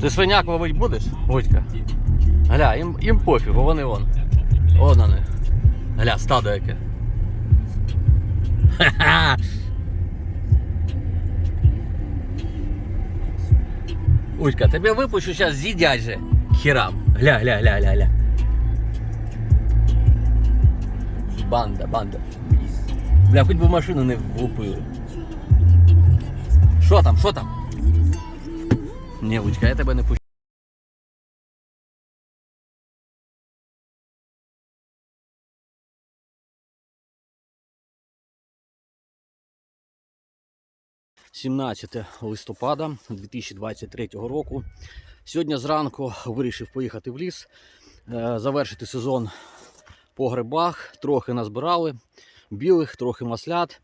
Ти свиняк ловить будеш, Водька? Гля, їм, їм пофігу, вони вон. Вон вони. Гля, стадо яке. Ха-ха! Удька, тебе випущу зараз з'їдять же. Хірам. Гля, гля, гля, гля, гля. Банда, банда. Бля, хоч би машину не влупили. Що там, що там? Ні, Лучка, я тебе не пущу. «17 листопада 2023 року. Сьогодні зранку вирішив поїхати в ліс, е, завершити сезон по грибах. Трохи назбирали білих, трохи маслят.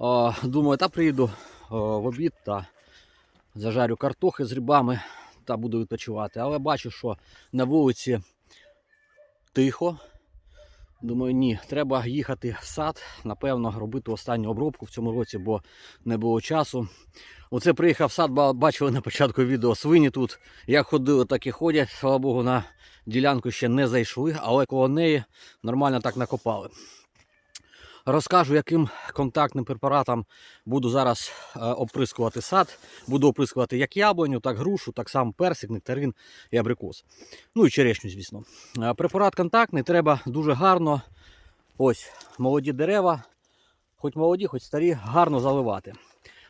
Е, Думаю, та приїду е, в обід та зажарю картохи з грибами та буду відпочивати. Але бачу, що на вулиці тихо. Думаю, ні, треба їхати в сад, напевно, робити останню обробку в цьому році, бо не було часу. Оце приїхав в сад, бачили на початку відео свині тут. Як ходили, так і ходять. Слава Богу, на ділянку ще не зайшли, але коло неї нормально так накопали. Розкажу, яким контактним препаратом буду зараз е, оприскувати сад. Буду оприскувати як яблуню, так грушу, так само персик, нектарин і абрикос. Ну і черешню, звісно. Е, Препарат контактний треба дуже гарно. Ось молоді дерева, хоч молоді, хоч старі, гарно заливати,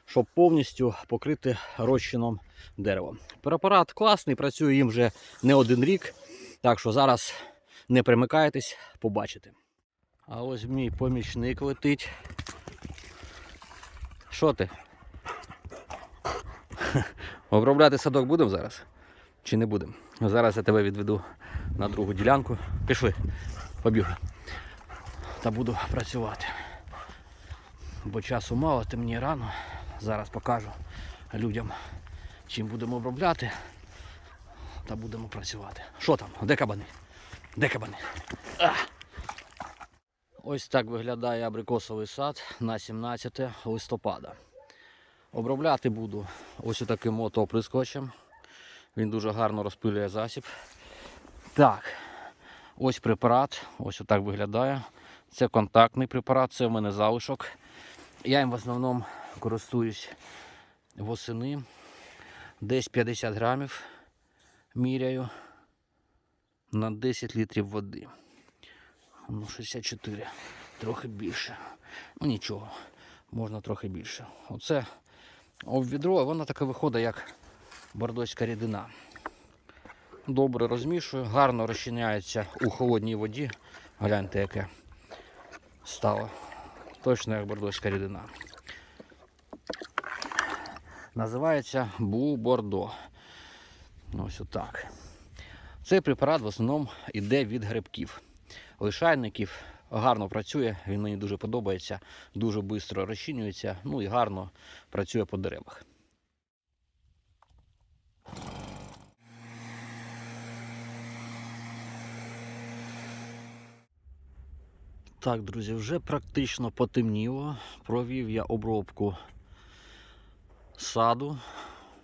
щоб повністю покрити розчином дерево. Препарат класний, працює їм вже не один рік. Так що зараз не примикайтесь, побачите. А ось мій помічник летить. Що ти? Обробляти садок будемо зараз? Чи не будемо? Зараз я тебе відведу на другу ділянку. Пішли, побігли. Та буду працювати. Бо часу мало, темніє рано. Зараз покажу людям, чим будемо обробляти. Та будемо працювати. Що там? Де кабани? Де кабани? А! Ось так виглядає абрикосовий сад на 17 листопада. Обробляти буду ось таким мотооприскувачем. Він дуже гарно розпилює засіб. Так, ось препарат, ось отак виглядає. Це контактний препарат, це в мене залишок. Я їм в основному користуюсь восени. Десь 50 грамів міряю на 10 літрів води. Ну, 64, трохи більше. Ну нічого, можна трохи більше. Оце об відро, воно таке виходить, як бордоська рідина. Добре розмішую, гарно розчиняється у холодній воді. Гляньте, яке стало. Точно як бордоська рідина. Називається Бу Бордо. Ось отак. Цей препарат в основному йде від грибків. Лишайників гарно працює, він мені дуже подобається, дуже швидко розчинюється, ну і гарно працює по деревах. Так, друзі, вже практично потемніло. Провів я обробку саду.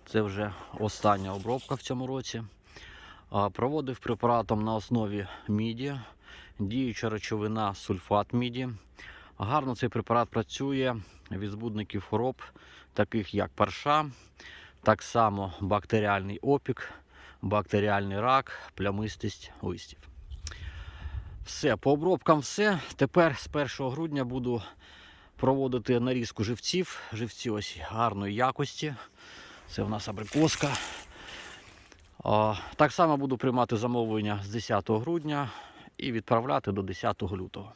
Це вже остання обробка в цьому році. Проводив препаратом на основі міді, діюча речовина сульфат міді. Гарно цей препарат працює від збудників хвороб, таких як парша, так само бактеріальний опік, бактеріальний рак, плямистість листів. Все, по обробкам все. Тепер з 1 грудня буду проводити нарізку живців. Живці ось гарної якості. Це в нас абрикоска. Так само буду приймати замовлення з 10 грудня і відправляти до 10 лютого.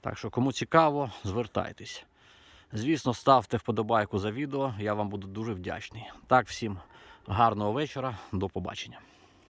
Так що, кому цікаво, звертайтесь. Звісно, ставте вподобайку за відео, я вам буду дуже вдячний. Так, всім гарного вечора, до побачення.